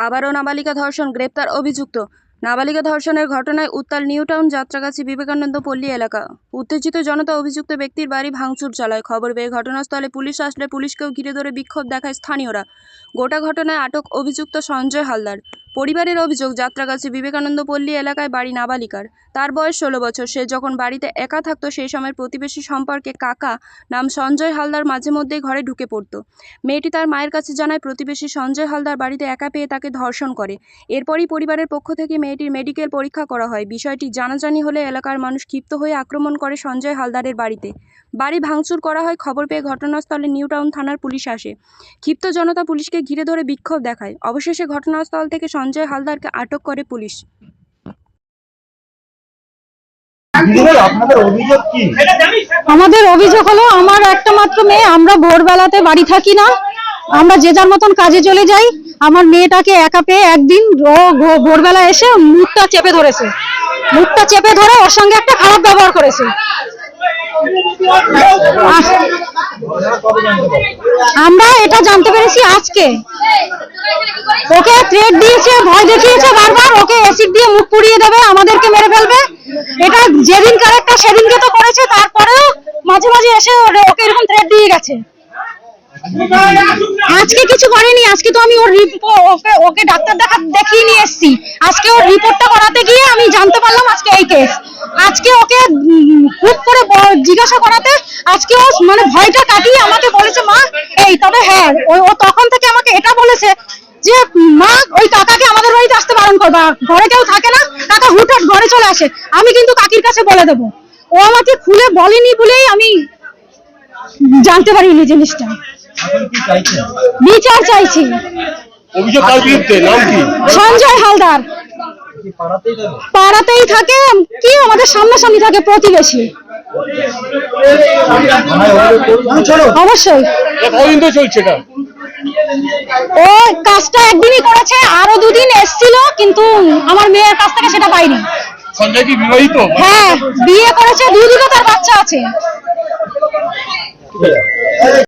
আবারও নাবালিকা ধর্ষণ গ্রেপ্তার অভিযুক্ত। নাবালিকা ধর্ষণের ঘটনায় উত্তাল নিউটাউন যাত্রাগাছি বিবেকানন্দ পল্লী এলাকা। উত্তেজিত জনতা অভিযুক্ত ব্যক্তির বাড়ি ভাঙচুর চালায়। খবর পেয়ে ঘটনাস্থলে পুলিশ আসলে পুলিশকেও ঘিরে ধরে বিক্ষোভ দেখায় স্থানীয়রা। গোটা ঘটনায় আটক অভিযুক্ত সঞ্জয় হালদার। পরিবারের অভিযোগ, যাত্রাগাছি বিবেকানন্দ পল্লী এলাকায় বাড়ি নাবালিকার। তার বয়স ষোলো বছর। সে যখন বাড়িতে একা থাকতো, সেই সময় প্রতিবেশী সম্পর্কে কাকা নাম সঞ্জয় হালদার মাঝে মধ্যেই ঘরে ঢুকে পড়তো। মেয়েটি তার মায়ের কাছে জানায়, প্রতিবেশী সঞ্জয় হালদার বাড়িতে একা পেয়ে তাকে ধর্ষণ করে। এরপরই পরিবারের পক্ষ থেকে মেয়েটির মেডিকেল পরীক্ষা করা হয়। বিষয়টি জানাজানি হলে এলাকার মানুষ ক্ষিপ্ত হয়ে আক্রমণ করে সঞ্জয় হালদারের বাড়িতে। বাড়ি ভাঙচুর করা হয় খবর পেয়ে ঘটনাস্থলে নিউটাউন থানার পুলিশ আসে। ক্ষিপ্ত জনতা পুলিশকে ঘিরে ধরে বিক্ষোভ দেখায়। অবশেষে ঘটনাস্থল থেকে সঞ্জয় হালদারকে আটক করে পুলিশ। আমাদের অভিযোগ হলো আমার একটা মাত্র মেয়ে আমরা ভোরবেলাতে বাড়ি থাকি না। আমরা যে যার মতন কাজে চলে যাই, আমার মেয়েটাকে একা পেয়ে একদিন ও ভোরবেলা এসে মুখটা চেপে ধরেছে। মুখটা চেপে ধরে ওর সঙ্গে একটা খারাপ ব্যবহার করেছে। আমরা এটা জানতে পেরেছি আজকে। ওকে থ্রেট দিয়েছে, ভয় দেখিয়েছে বারবার, ওকে অ্যাসিড দিয়ে মুখ পুড়িয়ে দেবে, আমাদেরকে মেরে ফেলবে। এটা যেদিন কারেক্টটা সেদিনকে তো করেছে, তারপরেও মাঝে মাঝে এসে ওকে এরকম থ্রেট দিয়ে গেছে। আজকে কিছু করেনি, আজকে তো আমি ওর রিপো- ওকে ওকে ডাক্তার দেখা দেখিয়ে নিয়ে এসেছি। আজকে ওর রিপোর্টটা করাতে গিয়ে আমি জানতে পারলাম আজকে এই কেস আজকে ওকে খুব করে জিজ্ঞাসা করাতে আজকে ও মানে ভয়টা কাটিয়ে আমাকে বলেছে, মা, এই, তবে হ্যাঁ ও তখন থেকে আমাকে এটা বলেছে যে, মা, ওই কাকাকে আমাদের বাড়িতে আসতে বারণ করবা। ঘরে কেউ থাকে না, কাকা হুটহাট ঘরে চলে আসে। আমি কিন্তু কাকির কাছে বলে দেবো। ও আমাকে খুলে বলেনি বলেই আমি জানতে পারিনি জিনিসটা। বিচার চাইছি। অভিযোগ কার বিরুদ্ধে নাম কি? সঞ্জয় হালদার। পাড়াতেই থাকে? পাড়াতেই কি আমাদের সামনাসামনি থাকে প্রতিবেশী। অবশ্যই। চলছে এটা? ও কাজটা একদিনই করেছে আরও দুদিন এসছিল কিন্তু আমার মেয়ের কাছ থেকে সেটা পাইনি। সঞ্জয় কি বিবাহিত? হ্যাঁ বিয়ে করেছে দুদিনও তার বাচ্চা আছে।